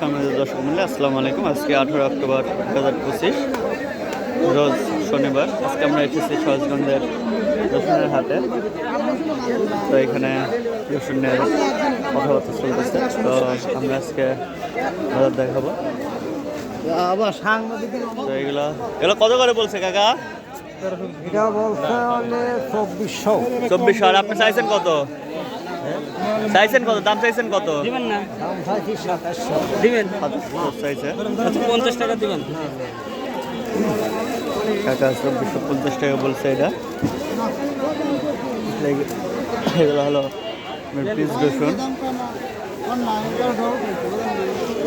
সম্মানিত দর্শক মূল্য আসসালামু আলাইকুম। আজকে আঠারো অক্টোবর দু হাজার পঁচিশ রোজ শনিবার। আজকে আমরা এসেছি সহজগঞ্জের রসুনের হাটে। তো এখানে রসুনের কথাবার্তা চলতেছে। তো আমরা আজকে বাজার দেখাবো। তো এগুলো এগুলো কত করে বলছে কাকা? চব্বিশশো। চব্বিশশো। আর আপনি চাইছেন কত? চাইছেন কত? দাম চাইছেন কত? দিবেন না। দিবেন? সাতাশশো চাইছে। আচ্ছা পঞ্চাশ টাকা দিবেন। কাকা চব্বিশশো পঞ্চাশ টাকা বলছে এটা। এগ- এগুলো হলো পিস রসুন।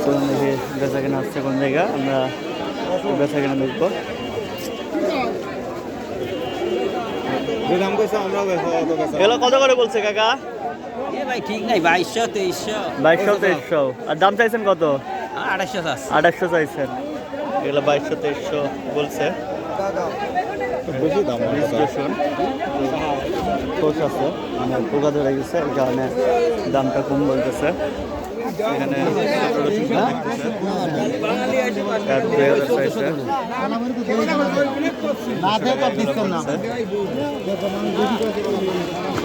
চলুন দেখি বেচা কেনা হচ্ছে কোন জায়গা? আমরা বেচা কেনা দেখব। এগুলো কত করে বলছে কাকা? ভাই ঠিক নাই বাইশশো তেইশশো। বাইশশো তেইশশো। আর দাম চাইছেন কত? আড়াইশো আছে আঠাশশো চাইছেন। এগুলো বাইশশো তেইশশো বলছে। বেশি দাম রসুন খোঁজ আছে। মানে পোকা ধরে গেছে এই কারণে দামটা কম বলতেছে। এখানে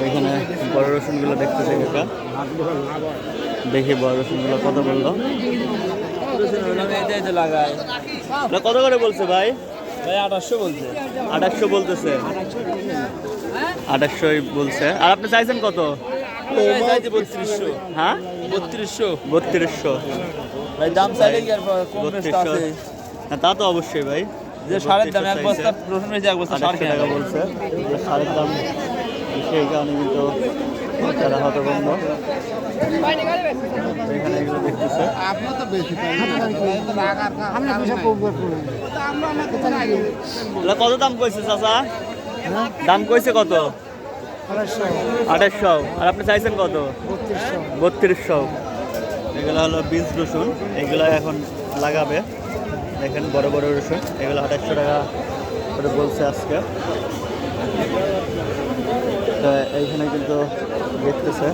এখানে বড় রসুনগুলো দেখতেছে কাকা দেখি বড় রসুনগুলো কত বলল। কত করে বলছে ভাই? আঠাশশো বলছে আঠাশশো বলতেছে। আঠাশশোই বলছে। আর আপনি চাইছেন কত? হ্যাঁ? বত্রিশশো। বত্রিশশো। ভাই দাম চাইলে কি আর কম বত্রিশশো। আছে? হ্যাঁ তা তো অবশ্যই ভাই। যে সারের দাম এক বস্তা। রসুন হয়েছে এক বস্তা সার টাকা বলছে। সারের দাম সেই কারণে কিন্তু তারা হতভম্ব। এখানে এগুলো দেখতেছে। তো বেশি কত দাম কইছে চাচা? দাম কইছে কত? আঠাশশো। আর আপনি চাইছেন কত? বত্রিশশো। এগুলো হলো বীজ রসুন। এগুলো এখন লাগাবে। দেখেন বড় বড় রসুন। এগুলো আঠাশশো টাকা করে বলছে আজকে। তো এইখানে কিন্তু দেখতেছে।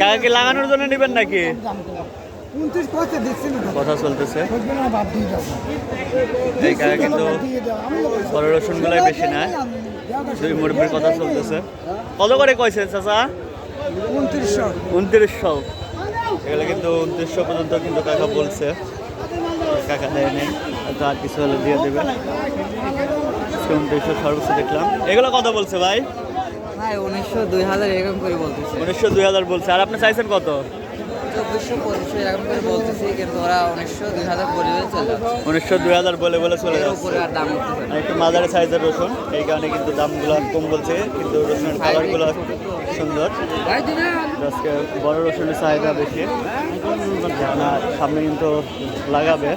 কাকা কি লাগানোর জন্য নেবেন নাকি? না। কথা চলতেছে। না কাকা কিন্তু বড় রসুনগুলোই বেশি নেয় দুই মুরব্বীর কথা চলতেছে। কত করে কইছে চাচা? উনত্রিশশো। উনত্রিশশো। এগুলো কিন্তু উনত্রিশশো পর্যন্ত কিন্তু কাকা বলছে। কাকা দেয় নেই। আর কিছু হলে দিয়ে দেবে। উনত্রিশশো সর্বোচ্চ দেখলাম। এগুলো কত বলছে ভাই? ভাই উনিশশো দুই হাজার এরকম করে বলতেছে। উনিশশো দুই হাজার বলছে। আর আপনি চাইছেন কত? চব্বিশশো পঁচিশশো এরকম করে বলতেছি কিন্তু ওরা উনিশশো দুই হাজার বলে বলে চলে যাচ্ছে উনিশশো দুই হাজার বলে বলে চলে যাচ্ছে। উপরে আর দাম উঠতেছে না। একটু মাঝারি সাইজের রসুন এই কারণে কিন্তু দামগুলো কম বলছে কিন্তু রসুনের কালারগুলো সুন্দর। আজকে বড় রসুনের চাহিদা বেশি। সামনে কিন্তু লাগাবে।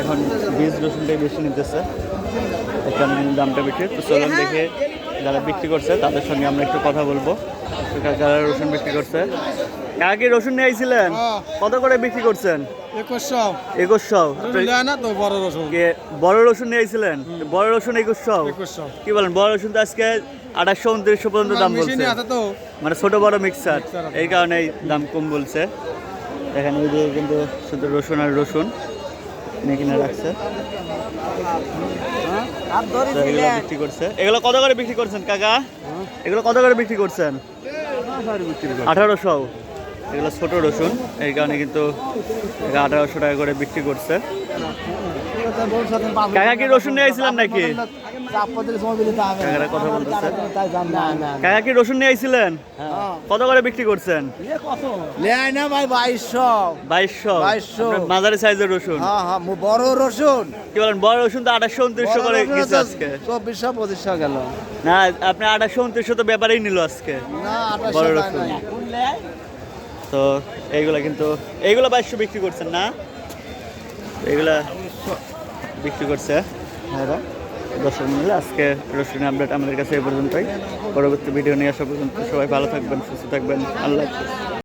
এখন বীজ রসুনটাই বেশি নিতেছে। এখানে দামটা বেশি। তো চলুন দেখে। যারা বিক্রি করছে তাদের সঙ্গে আমরা একটু কথা বলব। কারা রসুন বিক্রি করছে কি রসুন নিয়ে আইছিলেন? কত করে বিক্রি করছেন? একুশশো। একুশশো। বড় রসুন। বড় রসুন নিয়ে আইছিলেন? বড় রসুন একুশশো? একুশশো। কি বলেন বড় রসুন তো আজকে আঠাশশো উনত্রিশশো পর্যন্ত দাম বলছে। মানে ছোট বড় মিক্সার এই কারণে দাম কম বলছে। এখানে এই যে কিন্তু শুধু রসুন আর রসুন। কিনে কিনে রাখছে? বিক্রি করছে। এগুলো কত করে বিক্রি করছেন কাকা? এগুলো কত করে বিক্রি করছেন? আঠারোশো এগুলো ছোট রসুন এই কারণে কিন্তু আঠারোশো টাকা করে বিক্রি করছে। কাকা কি রসুন নিয়ে আইছিলেন নাকি? কাকারা কথা বলতেছে। কাকা কি রসুন নিয়ে আইছিলেন? কত করে বিক্রি করছেন? না ভাই বাইশশো। বাইশশো? 2200 মাঝারি সাইজের রসুন। হ্যাঁ হ্যাঁ মু- বড় রসুন। কি বলেন বড় রসুন তো আঠাশশো উনত্রিশশো করে গেছে আজকে। চব্বিশশো পঁচিশশো গেল। না আপনি আঠাশশো উনত্রিশশো তো ব্যাপারেই নিল আজকে। বড় রসুন। তো এইগুলা কিন্তু এইগুলা বাইশশো বিক্রি করছেন না? এইগুলা বিক্রি করছে। ভাইরা দর্শক মিলে আজকে রসুন আপডেট আমাদের কাছে এই পর্যন্তই। পরবর্তী ভিডিও নিয়ে আসা পর্যন্ত সবাই ভালো থাকবেন, সুস্থ থাকবেন। আল্লাহ